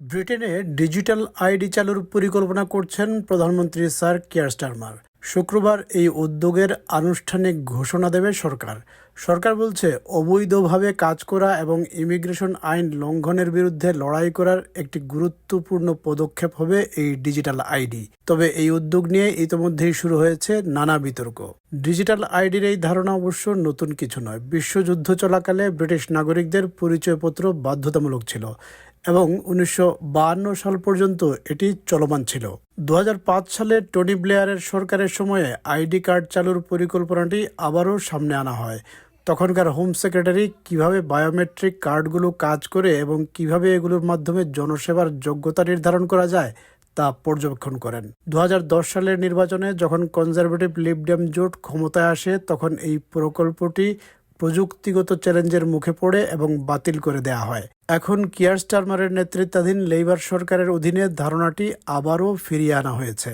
ব্রিটেনে digital ID চালুর পরিকল্পনা করছেন প্রধানমন্ত্রী স্যার কিয়ার স্টারমার। শুক্রবার এই উদ্যোগের আনুষ্ঠানিক ঘোষণা দেবে সরকার। সরকার বলছে, অবৈধভাবে কাজ করা এবং ইমিগ্রেশন আইন লঙ্ঘনের বিরুদ্ধে লড়াই করার একটি গুরুত্বপূর্ণ পদক্ষেপ হবে এই ডিজিটাল আইডি। তবে এই উদ্যোগ নিয়ে ইতিমধ্যেই শুরু হয়েছে নানা বিতর্ক। ডিজিটাল আইডির এই ধারণা অবশ্য নতুন কিছু নয়। বিশ্বযুদ্ধ চলাকালে ব্রিটিশ নাগরিকদের পরিচয়পত্র বাধ্যতামূলক ছিল। এবং উনিশশো সাল পর্যন্ত এটি চলমান ছিল। দু হাজার পাঁচ সালে টনি ব্লেয়ারের সরকারের সময়ে আইডি কার্ড চালুর পরিকল্পনাটি আবারও সামনে আনা হয়। তখনকার হোম সেক্রেটারি কীভাবে বায়োমেট্রিক কার্ডগুলো কাজ করে এবং কীভাবে এগুলোর মাধ্যমে জনসেবার যোগ্যতা নির্ধারণ করা যায় তা পর্যবেক্ষণ করেন। দু হাজার দশ সালের নির্বাচনে যখন কনজারভেটিভ লিবডেম জোট ক্ষমতায় আসে, তখন এই প্রকল্পটি প্রযুক্তিগত চ্যালেঞ্জের মুখে পড়ে এবং বাতিল করে দেয়া হয়। এখন কিয়ার স্টারমারের নেতৃত্বাধীন লেবার সরকারের অধীনে ধারণাটি আবারও ফিরিয়ে আনা হয়েছে।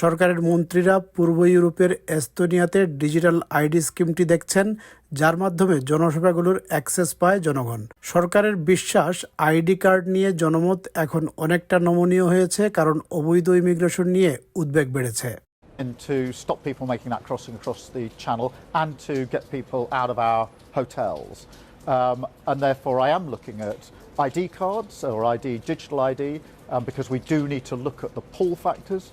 সরকারের মন্ত্রীরা পূর্ব ইউরোপের এস্তোনিয়াতে ডিজিটাল আইডি স্কিমটি দেখছেন, যার মাধ্যমে জনসেবাগুলোর অ্যাক্সেস পায় জনগণ। সরকারের বিশ্বাস, আইডি কার্ড নিয়ে জনমত এখন অনেকটা নমনীয় হয়েছে, কারণ অবৈধ ইমিগ্রেশন নিয়ে উদ্বেগ বেড়েছে। And to stop people making that crossing across the channel and to get people out of our hotels. Um, and therefore, I am looking at ID cards or ID, digital ID, um, because we do need to look at the pull factors.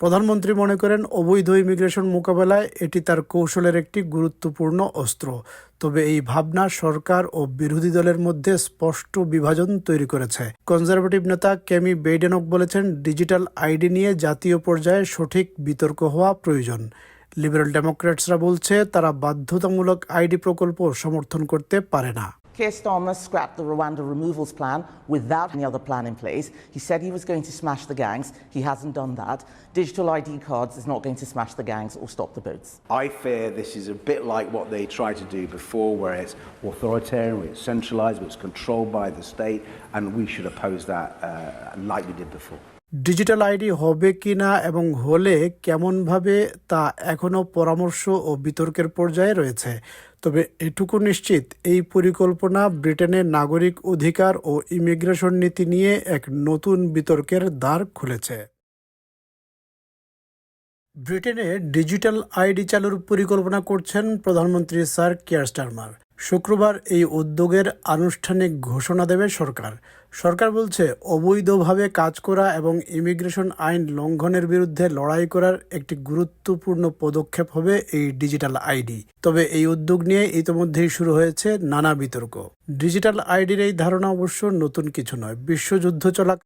প্রধানমন্ত্রী মনে করেন, অবৈধ immigration মোকাবেলায় এটি তার কৌশলের একটি গুরুত্বপূর্ণ অস্ত্র। তবে এই ভাবনা সরকার ও বিরোধী দলের মধ্যে স্পষ্ট বিভাজন তৈরি করেছে। কনজারভেটিভ নেতা কেমি বেইডেনক বলেছেন, ডিজিটাল আইডি নিয়ে জাতীয় পর্যায়ে সঠিক বিতর্ক হওয়া প্রয়োজন। লিবারেল ডেমোক্র্যাটসরা বলছে, তারা বাধ্যতামূলক আইডি প্রকল্প সমর্থন করতে পারে না। Keir Starmer scrapped the Rwanda removals plan without any other plan in place. He said he was going to smash the gangs. He hasn't done that. Digital ID cards is not going to smash the gangs or stop the boats. I fear this is a bit like what they tried to do before, where it's authoritarian, where it's centralised, where it's controlled by the state, and we should oppose that uh, like we did before. Digital ID হবে কি না এবং হলে কেমনভাবে তা এখনও পরামর্শ ও বিতর্কের পর্যায়ে রয়েছে তবে এটুকু নিশ্চিত, এই পরিকল্পনা ব্রিটেনের নাগরিক অধিকার ও ইমিগ্রেশন নীতি নিয়ে এক নতুন বিতর্কের দ্বার খুলেছে। ব্রিটেনে ডিজিটাল আইডি চালুর পরিকল্পনা করছেন প্রধানমন্ত্রী স্যার কেয়ার স্টারমার। শুক্রবার এই উদ্যোগের আনুষ্ঠানিক ঘোষণা দেবে সরকার। সরকার বলছে, অবৈধভাবে কাজ করা এবং ইমিগ্রেশন আইন লঙ্ঘনের বিরুদ্ধে লড়াই করার একটি গুরুত্বপূর্ণ পদক্ষেপ হবে এই ডিজিটাল আইডি। তবে এই উদ্যোগ নিয়ে ইতিমধ্যেই শুরু হয়েছে নানা বিতর্ক। ডিজিটাল আইডির এই ধারণা অবশ্য নতুন কিছু নয়, বিশ্বযুদ্ধ চলা